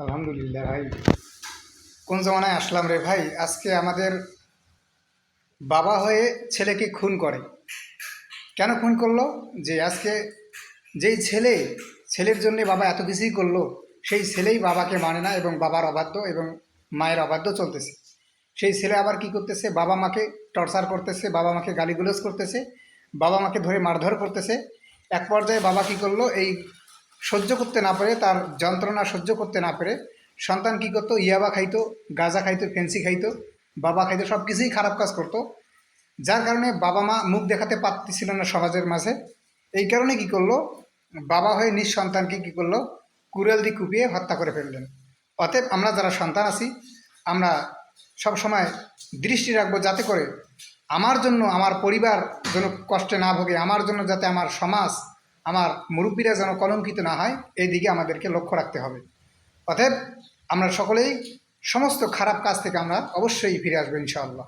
আলহামদুলিল্লাহ ভাই। কোন জমানায় আসলাম রে ভাই? আজকে আমাদের বাবা হয়ে ছেলেকে খুন করে। কেন খুন করল? যে আজকে যেই ছেলে, ছেলের জন্য বাবা এত কিছুই করল, সেই ছেলেই বাবাকে মানে না এবং বাবার অবাধ্য এবং মায়ের অবাধ্য চলতেছে। সেই ছেলে আবার কি করতেছে? বাবা মাকে টর্চার করতেছে, বাবা মাকে গালিগুলোজ করতেছে, বাবা মাকে ধরে মারধর করতেছে। এক পর্যায়ে বাবা কি করল? এই সহ্য করতে না পেরে, তার যন্ত্রণা সহ্য করতে না পেরে। সন্তান কি করতো? ইয়াবা খাইতো, গাঁজা খাইতো, ফেন্সি খাইতো, বাবা খাইতো সব কিছুই খারাপ কাজ করতো। যার কারণে বাবা মা মুখ দেখাতে পারতেছিল না সমাজের মাঝে। এই কারণে কি করল? বাবা হয়ে নিজ সন্তানকে কি করল? কুড়াল দিয়ে কুপিয়ে হত্যা করে ফেললেন। অতএব আমরা যারা সন্তান আছি, আমরা সব সময় দৃষ্টি রাখব যাতে করে আমার জন্য, আমার পরিবার যেন কষ্টে না ভোগে, আমার জন্য যাতে আমার সমাজ আমার মুরব্বীরা যেন কলঙ্কিত না হয়, এই দিকে আমাদেরকে লক্ষ্য রাখতে হবে। অতএব আমরা সকলেই সমস্ত খারাপ কাজ থেকে আমরা অবশ্যই ফিরে আসব ইনশাআল্লাহ।